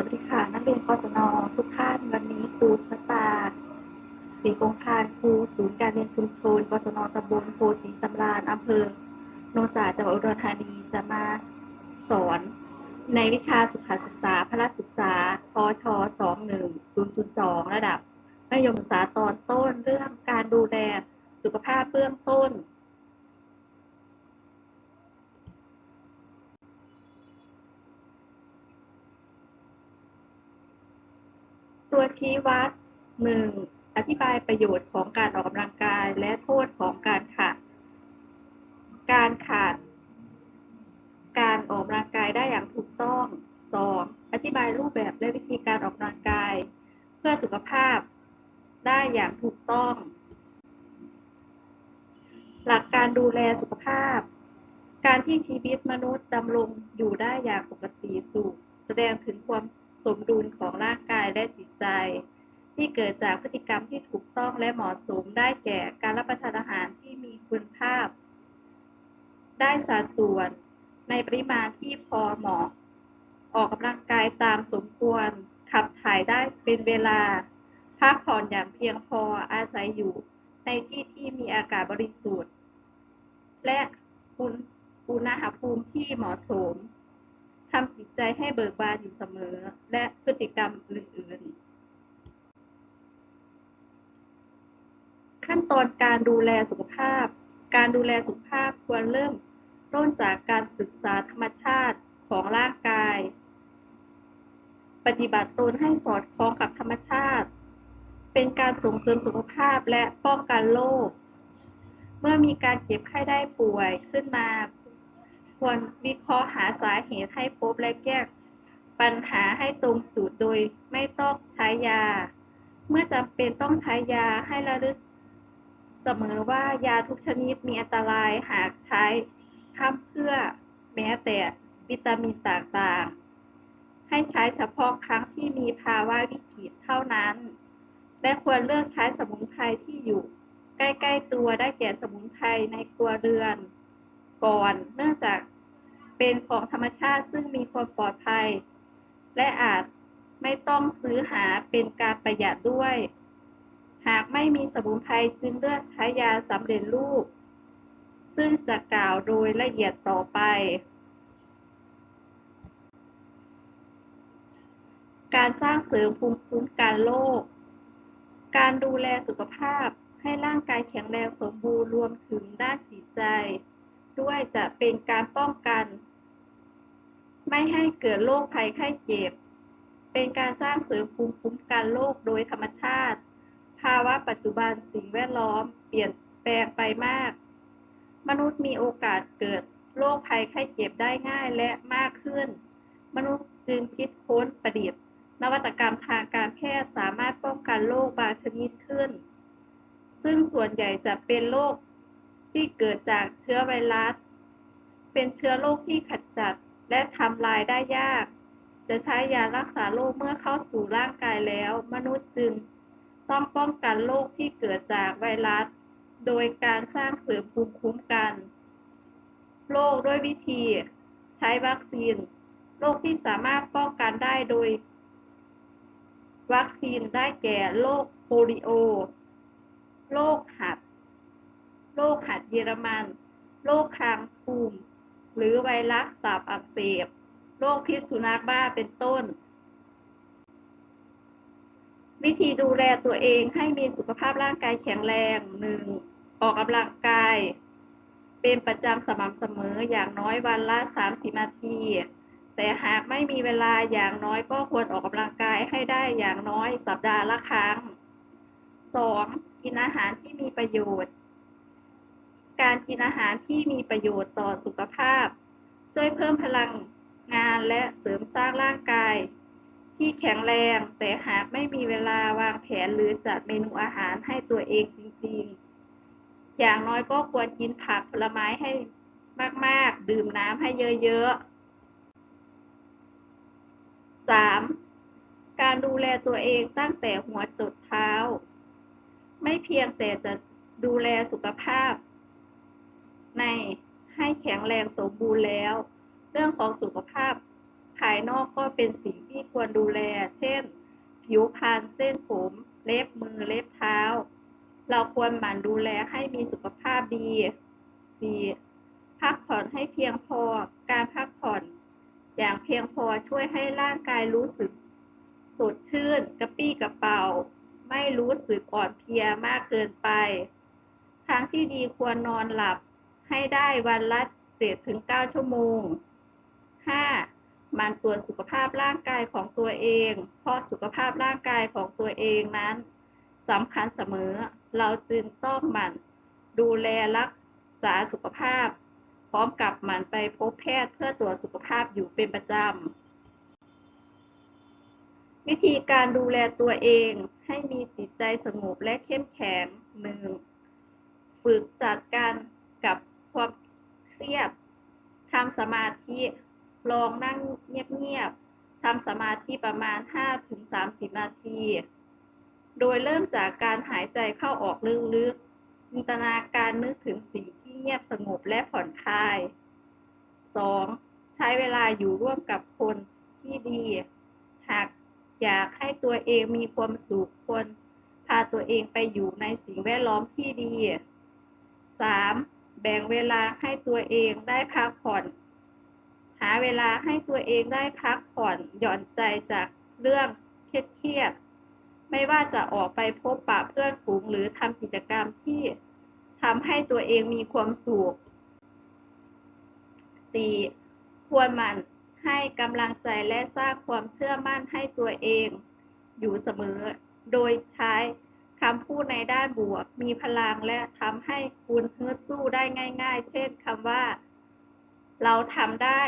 สวัสดีค่ะ นักเรียนกศนทุกท่านวันนี้ครูสตาศรีกงคารครูศูนย์การเรียนชุมชนกศนตำบลโพศรีสำราญอำเภอโนนสาจังหวัดอุดรธานีจะมาสอน ในวิชาสุขศึกษาพละศึกษาพช21002 ระดับมัธยมศึกษาตอนต้นเรื่องการดูแลสุขภาพเบื้องต้น ตัวชี้วัด 1. อธิบายประโยชน์ของการออกกำลังกายและโทษของการขาด การขาด การออกกำลังกายได้อย่างถูกต้อง 2. อธิบายรูปแบบและวิธีการออกกำลังกาย เพื่อสุขภาพได้อย่างถูกต้อง หลักการดูแลสุขภาพ การที่ชีวิตมนุษย์ดำรงอยู่ได้อย่างปกติสุขแสดงถึงความ สมดุลของร่างกายและจิตใจ ที่เกิดจากพฤติกรรมที่ถูกต้องและเหมาะสมได้แก่การรับประทานอาหารที่มีคุณภาพ ได้สัดส่วนในปริมาณที่พอเหมาะ ออกกำลังกายตามสมควร ขับถ่ายได้เป็นเวลา พักผ่อนอย่างเพียงพออาศัยอยู่ในที่ที่มีอากาศบริสุทธิ์ และอุณหภูมิที่เหมาะสม ทำจิตใจให้เบิกบานอยู่เสมอ และพฤติกรรมอื่น ๆ ขั้นตอนการดูแลสุขภาพ การดูแลสุขภาพควรเริ่มต้นจากการศึกษาธรรมชาติของร่างกาย ปฏิบัติตนให้สอดคล้องกับธรรมชาติ เป็นการส่งเสริมสุขภาพและป้องกันโรค เมื่อมีการเจ็บไข้ได้ป่วยขึ้นมา ควรวิเคราะห์หาสาเหตุให้พบและแก้ปัญหาให้ตรงจุดโดยไม่ต้องใช้ยา เมื่อจำเป็นต้องใช้ยาให้ระลึก เสมอว่ายาทุกชนิดมีอันตรายหากใช้ทำเพื่อแม้แต่วิตามินต่างๆ ให้ใช้เฉพาะครั้งที่มีภาวะวิกฤตเท่านั้น และควรเลือกใช้สมุนไพรที่อยู่ ใกล้ ๆ ตัวได้แก่สมุนไพรในครัวเรือน ก่อนเนื่องจาก เป็นของธรรมชาติซึ่งมีความปลอดภัย และอาจไม่ต้องซื้อหาเป็นการประหยัดด้วย หากไม่มีสมุนไพรจึงเลือกใช้ยาสำเร็จรูป ซึ่งจะกล่าวโดยละเอียดต่อไป การสร้างเสริมภูมิคุ้มกันโรคการดูแลสุขภาพให้ร่างกายแข็งแรงสมบูรณ์รวมถึงด้านจิตใจ ด้วยจะเป็นการป้องกัน ไม่ให้เกิดโรคภัยไข้เจ็บ เป็นการสร้างเสริมภูมิคุ้มกันโรคโดยธรรมชาติ ภาวะปัจจุบันสิ่งแวดล้อมเปลี่ยนแปลงไปมาก มนุษย์มีโอกาสเกิดโรคภัยไข้เจ็บได้ง่ายและมากขึ้น มนุษย์จึงคิดค้นประดิษฐ์ นวัตกรรมทางการแพทย์สามารถป้องกันโรคบางชนิดขึ้น ซึ่งส่วนใหญ่จะเป็นโรคที่เกิดจากเชื้อไวรัส เป็นเชื้อโรคที่ขัดจัด และทำลายได้ยาก จะใช้ยารักษาโรคเมื่อเข้าสู่ร่างกายแล้ว มนุษย์จึงต้องป้องกันโรคที่เกิดจากไวรัส โดยการสร้างเสริมภูมิคุ้มกันโรคด้วยวิธี ใช้วัคซีนโรคที่สามารถป้องกันได้โดย วัคซีนได้แก่โรคโปลิโอโรคหัดโรคหัดเยอรมันโรคคางทูม หรือไวรัสตับอักเสบ โรคพิษสุนัขบ้าเป็นต้น วิธีดูแลตัวเองให้มีสุขภาพร่างกายแข็งแรง 1. ออกกำลังกาย เป็นประจำสม่ำเสมออย่างน้อยวันละ 30 นาที แต่หากไม่มีเวลาอย่างน้อยก็ควรออกกำลังกายให้ได้อย่างน้อยสัปดาห์ละครั้ง 2. กินอาหารที่มีประโยชน์ การกินอาหารที่มีประโยชน์ต่อสุขภาพ ช่วยเพิ่มพลังงานและเสริมสร้างร่างกาย ที่แข็งแรงแต่หากไม่มีเวลาวางแผนหรือจัดเมนูอาหารให้ตัวเองจริงๆ อย่างน้อยก็ควรกินผักผลไม้ให้มากๆ ดื่มน้ำให้เยอะๆ 3. การดูแลตัวเองตั้งแต่หัวจดเท้า ไม่เพียงแต่จะดูแลสุขภาพ ในให้แข็งแรงสมบูรณ์แล้ว เรื่องของสุขภาพภายนอกก็เป็นสิ่งที่ควรดูแล เช่น ผิวพรรณเส้นผม เล็บมือเล็บเท้า เราควรหมั่นดูแลให้มีสุขภาพดี 4. พักผ่อนให้เพียงพอ การพักผ่อน อย่างเพียงพอช่วยให้ร่างกายรู้สึกสดชื่น กระปี้กระเป๋า ไม่รู้สึกอ่อนเพลียมากเกินไป ทางที่ดีควรนอนหลับ ให้ได้วันละ7-9ชั่วโมง 5. หมันตรวจสุขภาพร่างกายของตัวเอง เพราะสุขภาพร่างกายของตัวเองนั้นสำคัญเสมอ เราจึงต้องหมั่นดูแลรักษาสุขภาพ พร้อมกับหมั่นไปพบแพทย์เพื่อตรวจสุขภาพอยู่เป็นประจำ วิธีการดูแลตัวเองให้มีจิตใจสงบและเข้มแข็งหนึ่งฝึกจัดการ ความเครียดทำสมาธิลองนั่งเงียบๆทำสมาธิประมาณ 5-30 นาที โดยเริ่มจากการหายใจเข้าออกลึกๆ จินตนาการนึกถึงสิ่งที่เงียบสงบและผ่อนคลาย 2. ใช้เวลาอยู่ร่วมกับคนที่ดี หากอยากให้ตัวเองมีความสุขควรพาตัวเองไปอยู่ในสิ่งแวดล้อมที่ดี 3. แบ่งเวลาให้ตัวเองได้พักผ่อน หาเวลาให้ตัวเองได้พักผ่อนหย่อนใจจากเรื่องเครียดๆไม่ว่าจะออกไปพบปะเพื่อนฝูงหรือทำกิจกรรมที่ทำให้ตัวเองมีความสุข 4. ควรมั่นให้กำลังใจและสร้างความเชื่อมั่นให้ตัวเอง อยู่เสมอ โดยใช้ คำพูดในด้านบวก มีพลังและทำให้คุณฮึดสู้ได้ง่าย ๆ เช่นคำว่า เราทำได้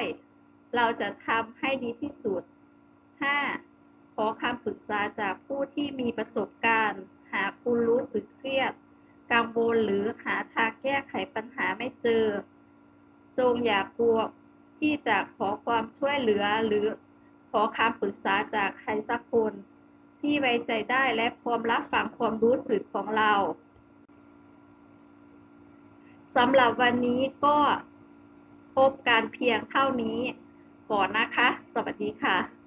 เราจะทำให้ดีที่สุด 5. ขอคำปรึกษาจากผู้ที่มีประสบการณ์ หากคุณรู้สึกเครียด กังวลหรือหาทางแก้ไขปัญหาไม่เจอ จงอย่ากลัวที่จะขอความช่วยเหลือหรือขอคำปรึกษาจากใครสักคน ที่ไว้ใจได้และพร้อมรับฟังความรู้สึกของเราสำหรับวันนี้ก็พบการเพียงเท่านี้ก่อนนะคะ สวัสดีค่ะ